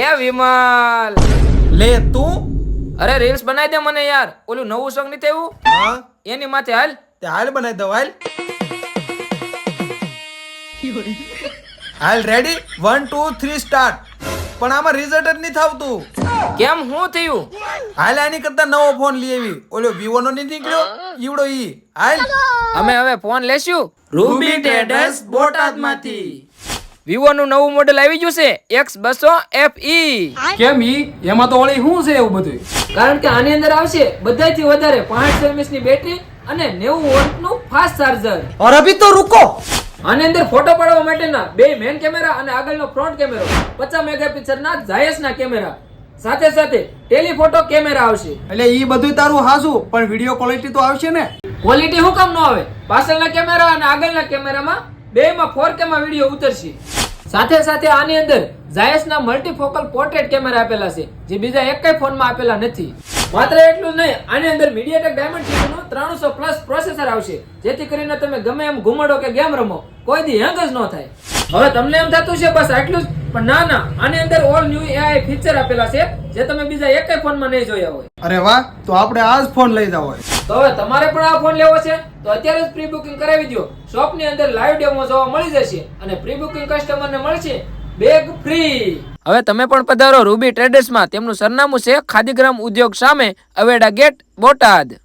એ વિમલ. લે તું? અરે રીલ્સ બનાવી દે મને યાર. ઓલું નવું સોંગ નહીં થયું હા? એની માથે હાલ. તે હાલ બનાવી દો હાલ. હાલ ready one two three start પણ આમાં રિઝલ્ટ જ નહીં થાવતું કેમ? હું થયું? હાલ આની કરતા નવો ફોન લઈ આવી. ઓલો વિવો નો નહીં નીકળ્યો? ઈવડો ઈ. હાલ. અમે હવે ફોન લેશું. રૂબી ટેડસ બોટાદમાંથી. વિવો વિવો નું નવું મોડેલ આવી ગયું છે એક્સ કેમ ઈ? એમાં તો વળી શું છે એવું બધું કારણ કે આની અંદર આવશે બધાથી વધારે પાંચસો એમએસની બેટરી અને નેવું વોલ્ટનું ફાસ્ટ ચાર્જર અરે અભી તો રૂકો. આની અંદર ફોટો પાડવા માટેના બે મેન કેમેરા અને આગળનો ફ્રન્ટ કેમેરો પચાસ મેગાપિક્સલના જાયસના કેમેરા સાથે સાથે ટેલિફોટો કેમેરા આવશે. એટલે ઈ બધું તારું હાજુ પણ વિડિયો ક્વોલિટી તો આવશે ને. ક્વોલિટી શું કામ ન આવે? પાછળના કેમેરા અને આગળના કેમેરામાં બેમાં ફોર કેમાં વીડિયો ઉતરશે. સાથે સાથે આની અંદર ઝાયસના મલ્ટીફોકલ પોર્ટ્રેટ કેમેરા આપેલા છે, જે બીજા એકેય ફોનમાં આપેલા નથી. માત્ર એટલું નહીં, આની અંદર મીડિયાટેક ડાયમંડનું ત્રણસો પ્લસ પ્રોસેસર આવશે, જેથી કરીને તમે ગમે એમ ઘુમાડો કે ગેમ રમો, કોઈ દી હેંગ જ ન થાય. હવે તમને એમ થતું છે, બસ આટલું જ, પણ ના ના, આની અંદર ઓલ ન્યુ એઆઈ ફીચર આપેલા છે, જે તમે બીજા એકેય ફોનમાં નહીં જોયા હોય. અરે વાહ, તો આપણે આ જ ફોન લઈ જાવ હોય તો હવે તમારે પણ આ ફોન લેવો છે? તો અત્યારે જ પ્રી બુકિંગ કરાવી દો શોપની અંદર લાઈવ ડેમો જોવા મળી જશે અને પ્રી બુકિંગ કસ્ટમર ને મળશે બેગ ફ્રી હવે તમે પણ પધારો રૂબી ટ્રેડર્સમાં. તેમનું સરનામું છે ખાદીગ્રામ ઉદ્યોગ સામે અવેડા ગેટ બોટાદ.